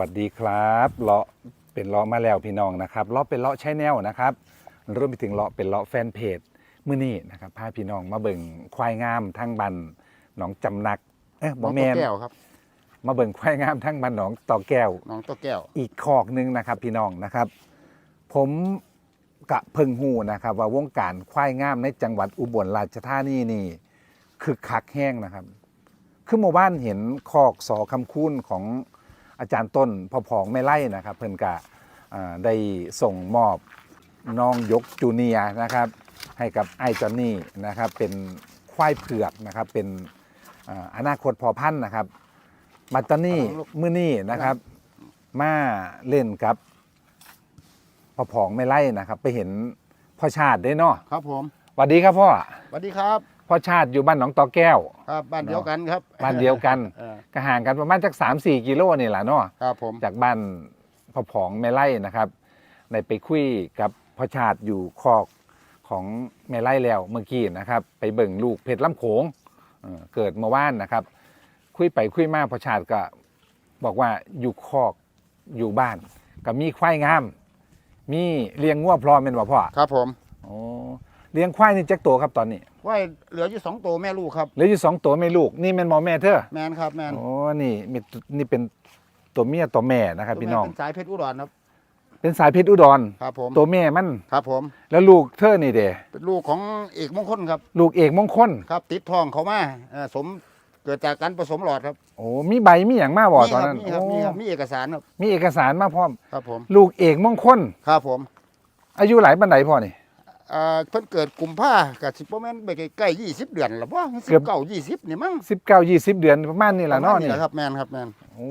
วัสดีครับเลาะเป็นเลาะมาแล้วพี่น้องนะครับเลาะเป็นเลาะใช้แนวนะครับรวมไปถึงเลาะเป็นเลาะแฟนเพจมื้อนี้นะครับพาพี่น้องมาเบิ่งควายงามทั้งบันหนองจำนักเอ๊ะบ่แมนน้องตัวแก้วครับมาเบิ่งควายงามทั้งบันหนองตอแก้วน้องตัวแก้ว อีกคอกหนึ่งนะครับ พี่น้องนะครับ ผมกะเพิ่งหูนะครับ ว่าวงการควายงามในจังหวัดอุบลราชธานีนี่คือคักแห้งนะครับคือหมู่บ้านเห็นคอกสอคำคูณของ อาจารย์ต้นพอผองไม่ไล่นะครับ เพิ่นกะอ่าได้ส่งมอบน้องยกจูเนียร์นะครับ ให้กับไอ้จอนนี่นะครับเป็นควายเผือกนะครับเป็นอ่าอนาคตพอพันธุ์นะครับมาตอนนี้มื้อนี้นะครับ มาเล่นกับพ่อผองไม่ไล่นะครับ ไปเห็นพ่อชาติได้เนาะครับผมสวัสดีครับพ่อสวัสดีครับ พ่อชาติอยู่บ้านหนองตอแก้ว ครับบ้านเดียวกันครับบ้านเดียวกันเออก็ห่างกันประมาณจักสามสี่กิโลนี่แหละเนาะครับผมจากบ้านพ่อผองแม่ไล่นะครับในไปคุยกับพ่อชาติอยู่คอกของแม่ไล่แล้วเมื่อกี้นะครับ ไปเบิ่งลูกเพชรลำโขงเออเกิดเมื่อวานนะครับ คุยไปคุยมาพ่อชาติก็บอกว่าอยู่คอกอยู่บ้าน ก็มีควายงาม มีเลี้ยงงัวพร้อมเป็นบ่พ่อ ครับผม โอ้ เลี้ยงควายนี่จักตัวครับตอนนี้ไว้เหลืออยู่สองตัวแม่ลูกครับเหลืออยู่สองตัวแม่ลูกนี่แม่นหมอแม่เธอแมนครับแมนโอ้นี่มีนี่เป็นตัวเมียตัวแม่นะครับตัวพี่แม่น้อง เป็นสายเพชรอุดรครับ เป็นสายเพชรอุดรครับผมตัวแม่มันครับผม แล้วลูกเธอนี่เด้เป็นลูกของเอกมงคลครับ ลูกเอกมงคลครับ ติดทองเขามาเอ่อสมเกิดจากการผสมหลอดครับโอ้มีใบมีอย่างมาบ่ตอนนั้นมีครับมีครับโอ้มีเอกสารครับมีเอกสารมาพร้อมครับผมลูกเอกมงคลครับผม อายุหลายปันไดพ่อนี่เอ่อเพิ่นเกิดกลุ่มผ้ากับสิบประมาณไปใกล้ๆยี่สิบเดือนหรือว่าสิเกือบบเก้ายี่สิบนี่มั้งสิบเก้ายี่สิบเดือนประมาณนี่แหละเนาะปรมณนี่แหละครับแมนครับแมน โอ้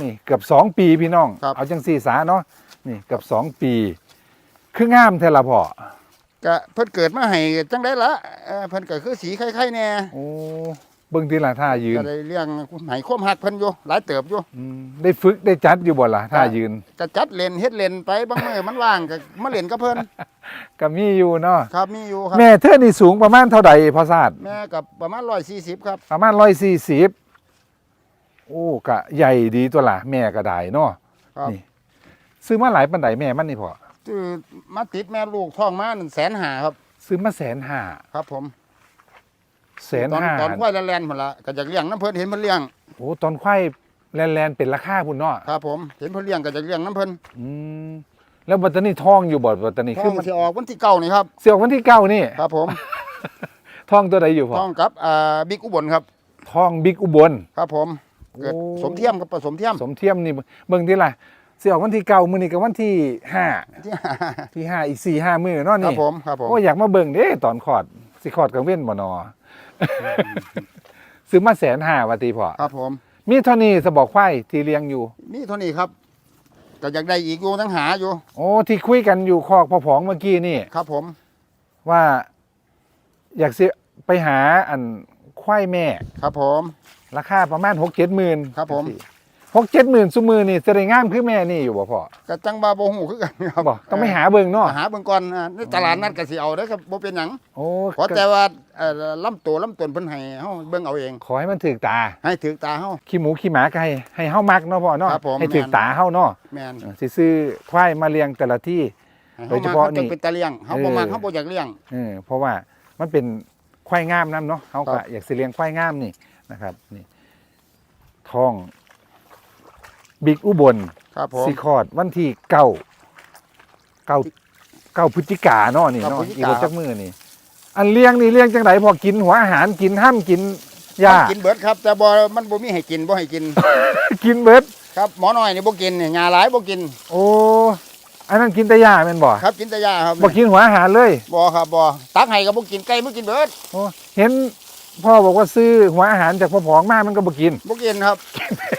นี่เกือบสองปีพี่น้อง ครับ เอาจังสี่สาเนาะนี่เกือบสองปี คืองามเทละพ่อก็เพิ่นเกิดมาให้จังได้ละเอ่อเพิ่นก็คือสีคล้ายๆแน่โอ้ เบิ่งทีละท่ายืนก็ได้เลี้ยงให้ความหักเพิ่นอยู่หลายเติบอยู่อืมได้ฝึกได้จัดอยู่บ่ล่ะท่ายืนก็จัดเล่นเฮ็ดเล่นไปบางมื้อมันว่างก็มาเล่นกับเพิ่นก็มีอยู่เนาะครับมีอยู่ครับแม่เธอนี่สูงประมาณเท่าใดพอทราบแม่กับประมาณ140ครับประมาณร้อยสี่สิบโอ้กะใหญ่ดีตัวละแม่ก็ได้เนาะครับนี่ซื้อมาหลายปันไดแม่มันนี่พอคือมาติดแม่ลูกท้องมา1แสนหาครับซื้อมาแสนห้าครับผม แสนตอนห้าตอนควายแลนๆพุ่นละก็อยากเลี้ยงน้ำเพิ่นเห็นเพิ่นเลี้ยงโอ้ตอนควายแลนๆเป็นราคาพุ่นเนาะครับผมเห็นเพิ่นเลี้ยงก็อยากเลี้ยงน้ำเพิ่นอืมแล้วบัตตานี่ท้องอยู่บ่บัตตานี่ท้คือองมันสิออกวันที่เก้านี่ครับ เสียกวันที่เก้านี่ครับผมท้องตัวใดอยู่พอท้องกับอ่าบิ๊กอุบลครับท้องบิ๊กอุบล ครับผมเกิดโอ้ สมเทียมกับผสมเทียมสมเทียมนี่เบิ่งที่ละเสียกวันที่เก้ามื้อนี้กับวันที่ห้าที่ที่ห้าอีกสี่ห้ามื้อเนาะครับนี่ผมครับผมโอ้อยากมาเบิ่งเด้ตอนขอดสิขอดกังเว้นบ่นอ ซื้อมาแสนห้าว่าตีพอครับผม มีเท่านี้สบอกควายที่เลี้ยงอยู่ นี่เท่านี้ครับก็อยากได้อีกอยู่ทั้งหาอยู่ โอ้ที่คุยกันอยู่คอกพ่อผองเมื่อกี้นี่ ครับผม ว่า อยากสิไปหาอันควายแม่ ครับผม ราคาประมาณหกเจ็ดหมื่นครับผม หกเจ็ดหมื่นสุมือนี่จะได้งามคือแม่นี่อยู่บ่พ่อก็จังบาโบหูคือกันครับบอกต้องไปหาเบิ่งเนาะหาเบิ่งก่อนอ่าในตลาดนัดก็สิเอาได้อครับบ่เป็นหยังโอ้ขอแต่ว่าเอ่อลำตัวลำตนเพิ่นให้เฮาเบิ่งเอาเองขอให้มันถึกตา ให้ถือตาเฮาขี้หมูขี้หมาก็ให้ให้เฮามักเนาะพ่อเนาะครับผมให้ถึกแม่นตาเฮาเนาะแม่นเออสิซื้อควายมาเลี้ยงแต่ละที่ให้โดเฮายเฉมาพาะเขานี่จะเป็นตาเลี้ยงเฮาบ่มาเออเฮาบ่อยากเลี้ยงเออเพราะว่ามันเป็นควายงามนํเนาะเฮาครัก็บอยากสิเลี้ยงควายงามนี่นะครับนี่ท้อง บิ๊กอุบลครับผมสิคลอดวันที่เก้าเก้าเก้าพฤศจิกาเนาะนี่ครับเนาะพฤศจิอีกากจักมือนี่ อันเลี้ยงนี่เลี้ยงจังไดพอกินหัวอาหารกินห้ามกินหญ้ากินเบิดครับ แต่บ่มันบ่มีให้กินบ่ให้กิน กินเบิดครับหมอน้อยนี่บ่กินนี่งาหลายบ่กิน โอ้อันนั้นกินแต่หญ้าแม่นบ่ครับกินแต่ยาครับบ่กินหัวอาหารเลยบ่ครับบ่ตักให้ก็บ่กินไก่บ่กินเบิดโอ้เห็น พ่อบอกว่าซื้อหัวอาหารจากพ่อผองมามันก็บ่กินบ่กินครับ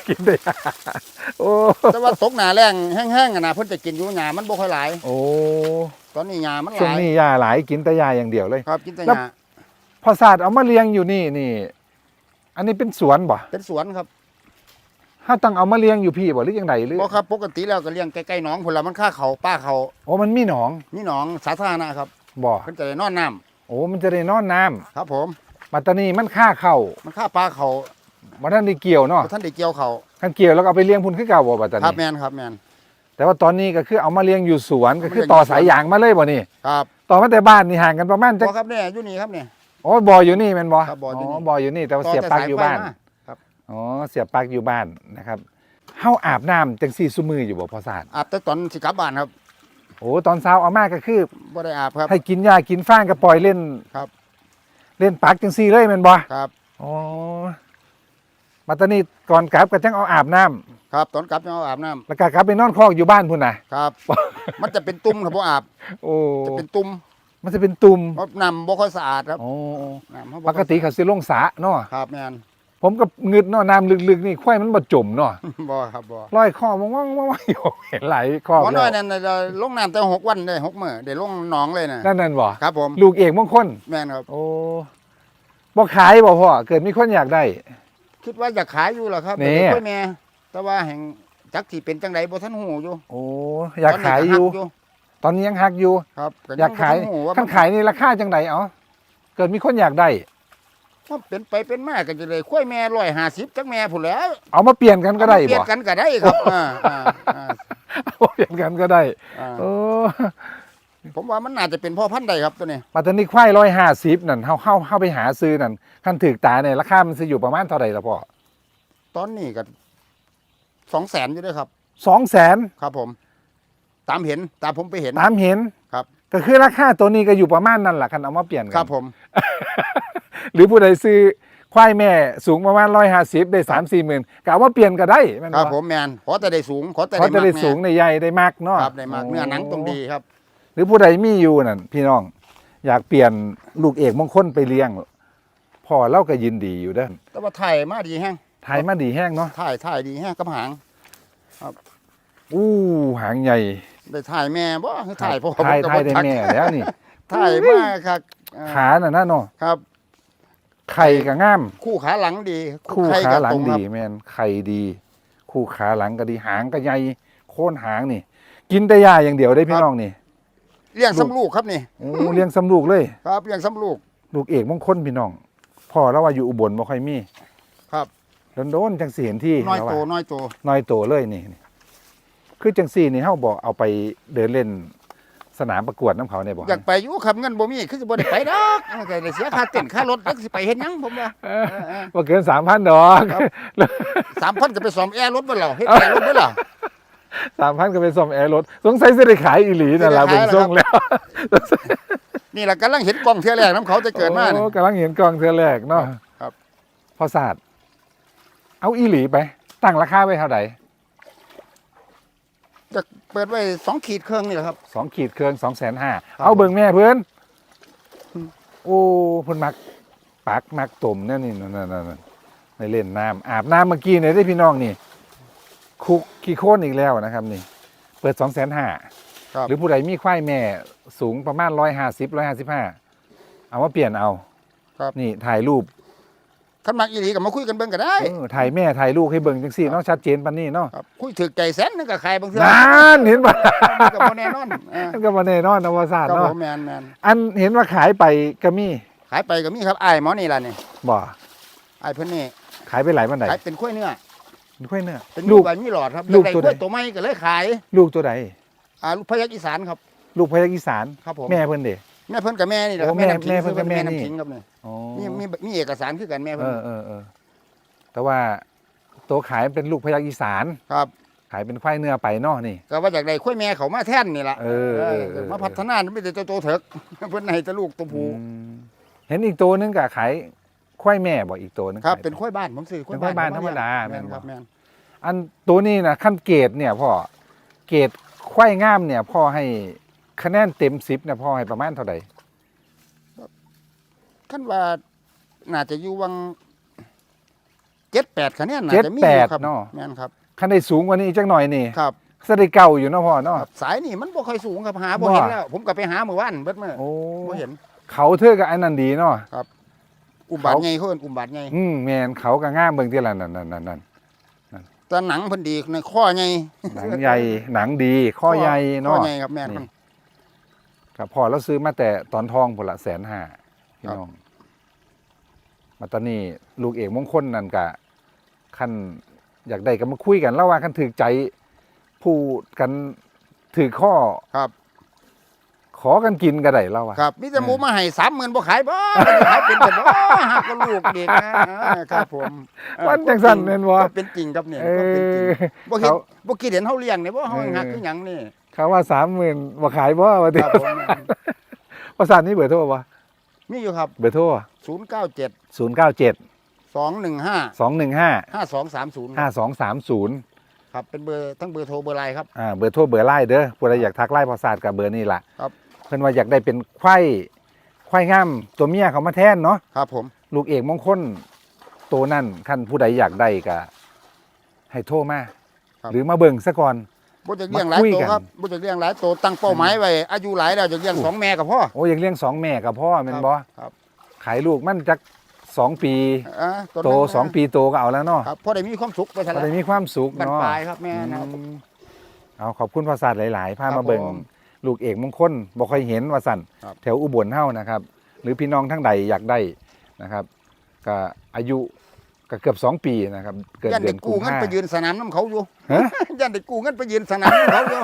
กินแต่หญ้าโอ้แต่ว่าตกหน้าแรงแห้งๆอะนะเพิ่นจะกินอยู่หญ้ามันบ่ค่อยหลายโอ้ตอนนี้หญ้ามันหช่วงลายนี้หญ้าหลายกินแต่หญ้าอย่างเดียวเลย ครับกินแต่แล้หวญ้าพอศาสตร์เอามาเลี้ยงอยู่นี่นี่ อันนี้เป็นสวนบ่เป็นสวนครับถ้าต้องเอามาเลี้ยงอยู่พี่บ่หรือยังไงหรือบ่ครับปกติแล้วก็เลี้ยงใกล้ๆหนองพุ่นละมันค่าเขาป้าเขาโอ้มันมีหนองนี่หนองสาธารณะครับบ่เพิ่นจะได้นอนน้ำโอ้มันจะได้นอนน้ำครับผม ปัตตานีมันค่าเข้ามันค่าปลาเขาบ่ทันได้เกี่ยวเนาะท่านได้เกี่ยวเขาคันเกี่ยวแล้วก็เอาไปเลี้ยงพุ่นคือเก่าบ่บัดตอนครับนี้แมนครับแมน แต่ว่าตอนนี้ก็คือเอามาเลี้ยงอยู่สวนก็คือเอามาเลี้ยงต่ออยู่สวนสายยางมาเลยบ่นี่ครับต่อมาแต่บ้านนี่ห่างกันประมาณจักบ่ครับเนี่ยอยู่นี่ครับเนี่ย อ๋อบ่ออยู่นี่แม่นบ่ครับบ่ออยู่นี่ บ่ออยู่นี่แต่ว่าต่อเสียบแต่ปลั๊กสายอยู่ไฟบ้านมาครับอ๋อเสียบปลั๊กอยู่บ้านนะครับเฮาอาบน้ำจังซี่ซุมืออยู่บ่พอสาดอาบแต่ตอนสิกลับบ้านครับโอ้ตอนเช้าเอามาก็คือบ่ได้อาบครับ ให้กินหญ้ากินฟางก็ปล่อยเล่นครับ เล่นปลั๊กจังซี่เลยแม่นบ่ครับ อ๋อมาตอนนี้ก่อนกลับก็จังเอาอาบน้ำครับ ตอนกลับยังเอาอาบน้ำแล้วก็กลับไปนอนคอกอยู่บ้านพุ่นน่ะ ครับ มันจะเป็นตุ่มครับบ่อาบโอ้จะเป็นตุ่มมันจะเป็นตุ่มเพราะน้ำบ่ค่อยสะอาดครับโอ้น้ำเขาบ่ปค่อยกติเขาสิลงสระเนาะครับแมน ผมก็งึดเนาะน้ำลึกๆนี่ควายมันบ่จมเนาะบ่ครับบ่ลอยคอว่างๆว่างๆอยู่เห็นไหลคอบ่แล้น้อวยนั่นน่ะลงน้ำแต่หกวันได้หกมื้อได้ลงหนองเลยนะนั่นนั่นบ่ครับผมลูกเอกมงคลแม่นครับ โอ้บ่ขายบ่พ่อเกิดมีคนอยากได้ คิดว่าจะขายอยู่เหรอครับนี่แต่ค่อยแม่แต่ว่าแห่งจักสิเป็นจังไดบ่ทันหูอยู่ โอ้อยากขายอยู่ ตอนนี้ยังหักอยู่ ครับก็อยากขายบ่ทันหูว่าขั้นขายนี่ราคาจังไดเอ๋อเกิดมีคนอยากได้ ว่าเป็นไปเป็นมาก็จะเลยค่อยแม่150จักแม่พุ่นแหล้วเอามาเปลี่ยนกันก็ได้เอามาเปลี่ยบ่นกันก็ได้ครับอ่าอ่าอ่าเอามาเปลี่ยนกันก็ได้อ่า โอ้ผมว่ามันน่าจะเป็นพ่อพันธุ์ใดครับตัวนี้ปัตตานีควายร้อยห้าสิบนั่นเฮาเฮาเฮาไปหาซื้อนั่นขั้นถึกตาเนี่ยราคามันสิอยู่ประมาณเท่าไหร่ละพ่อตอนนี้ก็200,000อยู่เด้วยครับ สองแสนครับผม ตามเห็นตามผมไปเห็น ตามเห็นครับ ก็คือราคาตัวนี้ก็อยู่ประมาณนั่นแหละคันเอามาเปลี่ยนกัครับผม หรือผู้ใดซื้อควายแม่สูงประมาณร้อยห้าสิบได้สามสี่หมื่นก็เอามาเปลี่ยนก็ได้แม่นครับบ่ผมแมนขอแต่ได้สูงขอแต่เพราะจะได้มากแม่สูงในใหญ่ได้มากเนาะ ครับได้มากเนื้อหนังตรงดีครับ หรือผู้ใดมีอยู่นั่นพี่น้อง อยากเปลี่ยนลูกเอกมงคลไปเลี้ยงพ่อเล่าก็ยินดีอยู่เด้อแต่ว่าถ่ายมาดีแห้งไทยมาดีแห้งเนาะถ่ายถ่ายดีแห้งกับหาง อู้หางใหญ่ได้ถ่ายแม่บ่คือถ่ายพ่อไทยผมก็ไทยได้บ่จักแม่แล้วนี่ถ่ายมาครับอ่าขาน่ะนะเนาะครับ ไข่ก็งาม คู่ขาหลังดีคู่ไข่ขากับหลัตงรงครัดีบแม่นไข่ดี คู่ขาหลังก็ดีหางก็ใหญ่โค่นหางนี่ กินแต่หญ้าอย่างเดียวได้พี่น้องนี่เลี้ยงสำลูกครับนี่โอ้เลี้ยงสำลูกเลย ครับเลี้ยงสำลูก ลูกเอกมงคลพี่น้องพ่อแล้วว่าอยู่อุบลบ่ค่อยมีครับ โดนๆจังสิเห็นที่น้อยแล้วโตว่าน้อยโตน้อยโตเลยนี่นี่คือจังซี่นี่เฮาบอกเอาไปเดินเล่น สนามประกวดน้ำเขาเนี่ยบ่อยากไปอยู่ครับเงินบ่มีคือสิบ่ได้ไปดอกแต่ได้เสียค่าเต้นค่ารถจักสิไปเฮ็ดหยังผมว่าเออบ่เกิน3,000ดอกครับ3,000ก็ไปซ่อมแอร์รถบ่ล่ะเฮ็ดแอร์รถบ่ล่ะ3,000ก็ไปซ่อมแอร์รถสงสัยสิได้ขายอีหลีนั่นล่ะสิเบิ่ได้งขายทรงแล้ว นี่ล่ะกำลังเห็นกล้องเทื่อแรกน้ำเขาจะเกิดมานี่โอ้กำลังเห็นกล้องเทือแรกเนาะครับพอศาสตร์เอาอีหลีไป ตั้งราคาไว้เท่าไหร่จะ เปิดไว้2ขีดเครื่องนี่แหละครับ สองขีดเครื่องสองแสนห้าครับเอาเบิ่งแม่เพื่อนอืม โอ้เพิ่นมักปักมักตุ่มเนี่ยนี่นั่นนั่นนั่นในเล่นน้ำอาบน้ำเมื่อกี้เนี่ยได้พี่น้องนี่คุกขี้โคลนอีกแล้วนะครับนี่ เปิดสองแสนห้าครับ หรือผู้ใดมีควายแม่สูงประมาณร้อยห้าสิบร้อยห้าสิบห้าเอามาเปลี่ยนเอาครับ นี่ถ่ายรูป คันมักอีหลีก็มาคุยกันเบิ่งก็ได้เออถ่ายแม่ถ่ายลูกให้เบิ่งจังสี่เนาะชัดเจนปานนี้เนาะครับคุยถึกใจแสนนึงก็ขายบางเทื่อนานเห็นป่ะมันก็บ่แน่นอนเออมันก็มาแน่นอนนะวาศาสตครัร์บผเนาะมแม่นแม่นอันเห็นว่าขายไปก็มีขายไปก็มีครับอ้ายหมอนี่ล่ะนี่บ่อ้ายเพิ่นนี่ขายไปหลายวันไหนขายเป็นกล้วยเนื้อค่อยเนื้อเป็นลูลูก กใบมีหลอดครับลูกได้ตัวกล้วยใดตัวใหม่ก็เลยขายลูกตัวใดอ่าลูกพยักอีสานครับ ลูกพยักอีสาน ครับผมแม่เพิ่นเด้ แม่เพิ่นกับแม่นี่แหละครับโอ้แม่น้ำขิงแม่เพิ่นกับแม่แม่นี่น้ำขิงครับนี่อ๋อมีมีมีเอกสารคือกันแม่เอเพิ่นอเออเออแต่ว่าตัวขายเป็นลูกพยักอีสาน ครับ ขายเป็นควายเนื้อไปเนาะนี่ ก็ว่าจากได้กล้วยแม่เขามาแท่นนี่ล่ะเออเออเออ มาพัฒนาไม่ได้ตัวโตเถิก เพิ่นให้แต่ลูกตัวผู้อืมเห็นอีกตัวนึงก็ขายควายแม่บ่อีกตัวนึงครับขายเป็นกล้วยบ้านผมซื้อกล้วยเป็นกล้วยบ้านธรรมดาแม่นแม่นบ่ ครับแม่นอันตัวนี้นะขั้นเกรดเนี่ยพ่อเกรดควายงามเนี่ยพ่อให้ คะแนนเต็มสิบเนี่ยพ่อให้ประมาณเท่าไหร่คันว่าน่าจะอยู่วัง7 8คะแนนน่าเจ็ดจะมีแปอยู่ดครับเนาะแม่นครับ คันได้สูงกว่านี้อีกจักหน่อยนี่ครับ สได้เก่าอยู่เนาะพ่อเนาะครับสายนี่มันบ่ค่อยสูงครับหาบ่บ่ เห็นแล้ว ผมก็ไปหาเมื่อวานเบิดมื้อโอ้บ่เห็น เขาเธอกับอันนั้นดีเนาะ อุมบาทเขา ใหญ่เขาเอิ้นอุมบาทใหญ่อืมแมนเขาก็งามเบิ่งที่ละนั่นนั่นนั่นนั่นแต่หนังเพิ่นดีในข้อใหญ่หนังใหญ่หนังดีข้อใหญ่ข้อเนาะ ใหญ่ครับแม่นนี่ มัน กับพ่อเราซื้อมาแต่ตอนทองผลละแสนห้าพี่ครับน้องมาตอนนี้ลูกเอกมงคลนั่นกะคันอยากได้ก็มาคุยกันแล้วว่าคันถือใจพูดกันถือข้อครับ ขอกันกินก็ได้แล้วว่าครับมีแต่หมูมาให้สามหมื่นบ่ขายบ่มันจะขายเป็นแต่บ่หักก็ลูกเด็กนะครับผมเออวันจังสั่นแม่นบ่ก็เป็นจริงครับเนี่ยเอก็เป็นจริงอบ่เห็นเขาบ่คิดเห็นเฮาเลี้ยงเนี่ยบ่เฮาเออหักคือหยังนี่ เขาว่าสามหมื่นบ่ขายบ่ว่าติครับผมภาษานี้เบอร์โทรบ่มีอยู่ครับ เบอร์โทร097 ศูนย์เก้าเจ็ด215 สองหนึ่งห้า5230ห้าสองสามศูนย์ครับเป็นเบอร์ทั้งเบอร์โทรเบอร์ไลน์ครับ อ่าเบอร์โทรเบอร์ไล่เด้อผู้ใดอยากทักไล่พอศาสตร์กับเบอร์นี่ล่ะครับ เพิ่นว่าอยากได้เป็นควายควายงามตัวเมียเขามาแทนเนาะครับผมลูกเอกมงคลตัวนั่นคันผู้ใดอยากได้ก็ให้โทรมาหรือมาเบิ่งซะก่อน บ่จะเลี้ยงหลายมาคุยตัวกันครับบ่จะเลี้ยงหลายตัวตั้งเป้าหมายไว้อายุหลายแล้วจะเลี้ยงสองแม่กับพ่อโอ้ยังเลี้ยงสองแม่กับพ่อแม่นบ่ครับขายลูกมันจักสองปีอ่าโตนั้นสองปีโตก็เอาแล้วเนาะครับพ่อได้มีความสุขไปซะก็แล้วได้มีความสุขบรรเนาะปลายครับแม่นะครับอืมเอาขอบคุณพระศาสตร์หลาย ๆ พาครับมาเบิ่งผมลูกเอกมงคลบ่ค่อยเห็นว่าสั่นครับแถวอุบลเฮานะครับ หรือพี่น้องทั้งใดอยากได้นะครับก็อายุ ก็เกือบสองปีนะครับ เกิดยันเดืเด็อกนกุกู้มเงินภา ไปยืนสนามน้ำเขาอยู่ฮะ ยันเด็กกู้เงินไปยืนสนามน้ำเขาอยู่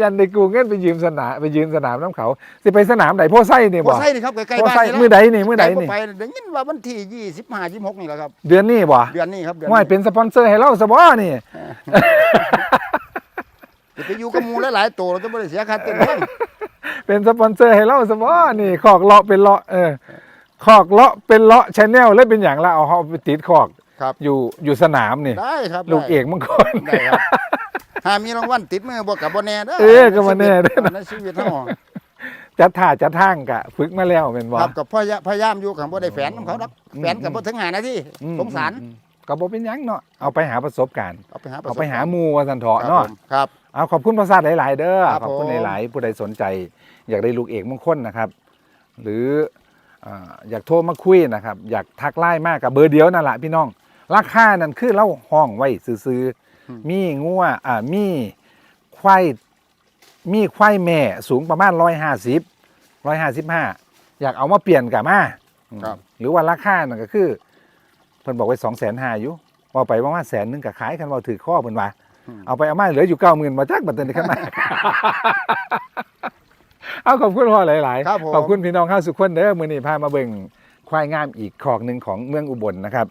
ยันได้กูเงินไปยืมสนามไปยืนสนามน้ำเขา สิไปสนามไหนโพไส้นี่พอบ่ใช่นี่ครับใกล้โพๆบ้านไส้นี่มือแล้วใดนี่มือใดนี่ไปเดี๋ยวยินว่าวันที่ยี่สิบห้ายี่หกนี่แหละครับ เดือนนี้บ่เดือนนี้ครับเดือนว่านี้เป็นสปอนเซอร์ให้เราซะบ่นี่ จะไปอยู่กับหมูหลายๆตัวเราจะไม่ได้เสียค่าเต้นเลยเป็นสปอนเซอร์ให้เราซะบ่นี่ขอกเลาะเป็นเลาะเออ ขอกเลาะเป็นเลาะชแนลเลยเป็นอย่างละเอาเฮาไปติดขอกครับ อยู่อยู่สนามนี่ได้ครับลูกได้เอกมงคลได้ครับหามีรางวัลติดมือบ่กับบ่แน่เด้อเออก็บ่แน่เด้อในชีวิตเฮาจัดท่าจัดทางกะฝึกมาแล้วเป็นบ่ครับกับพยายามพยายามอยู่กับบ่ได้แฝนของเขาดอกอืมแฝนกับบ่ถึงหานาทีอืมสงสารอืมก็บ่เป็นหยังเนาะเอาไปหาประสบการณ์เอาไปหาประสเอาบไปหาการณ์หมู่ว่าซั่นเถาะครับเนาะผมครับเอาขอบคุณพระศาสตร์หลาย ๆ เด้อครับขอบคุณผมหลายๆผู้ใดสนใจ อยากได้ลูกเอกมงคลนะครับ หรือ อ่าอยากโทรมาคุยนะครับ อยากทักไลน์มากกับเบอร์เดียวนั่นแหละพี่น้อง ราคานั่นคือเล่าห้องไว้ซื้อๆมีงัวอ่ามีควายมีควายแม่สูงประมาณร้อยห้าสิบร้อยห้าสิบห้าอยากเอามาเปลี่ยนกับมาครับหรือว่าราคานั่นก็คือเพิ่นบอกไว้สองแสนห้าอยู่ว่าไปว่ามาแสนหนึงกับขายกันว่าถือข้อเพิ่นว่าอืมเอาไปเอามาเหลืออยู่เก้าหมื่นมาจักบัตรเตนขึ้นมา เอาขอบคุณพ่อหลายครับผม ขอบคุณพี่น้องข้าวสุขคนเด้อมือนี้พามาเบิ่งควายงามอีกขอกหนึ่งของเมืองอุบลนะครับ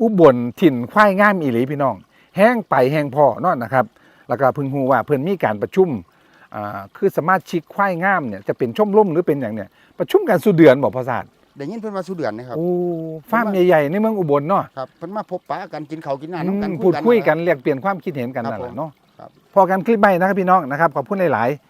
อุบลถิ่นควายงามอีหลีพี่น้อง แห้งไปแห้งพอนอนนะครับ แล้วก็เพิ่งฮู้ว่าเพิ่นมีการประชุมอ่าคือสมาชิกควายงามเนี่ยจะเป็นชมรมหรือเป็นอย่างเนี่ยประชุมกันสุเดือนบอกภาษาทได้ยินเพิ่นว่าสุเดือนนะครับ โอ้ฟาร์มใหญ่ๆในเมืองอุบลเนาะครับเพิ่นมาพบปะกันกินข้าวกินน้ำอืน้ำกันมพูดคุยกันเรียกเปลี่ยนความคิดเห็นกันครับนั่นแหละผมเนาะครับ พอกันคลิปใหม่นะครับพี่น้องนะครับขอบคุณหลายๆ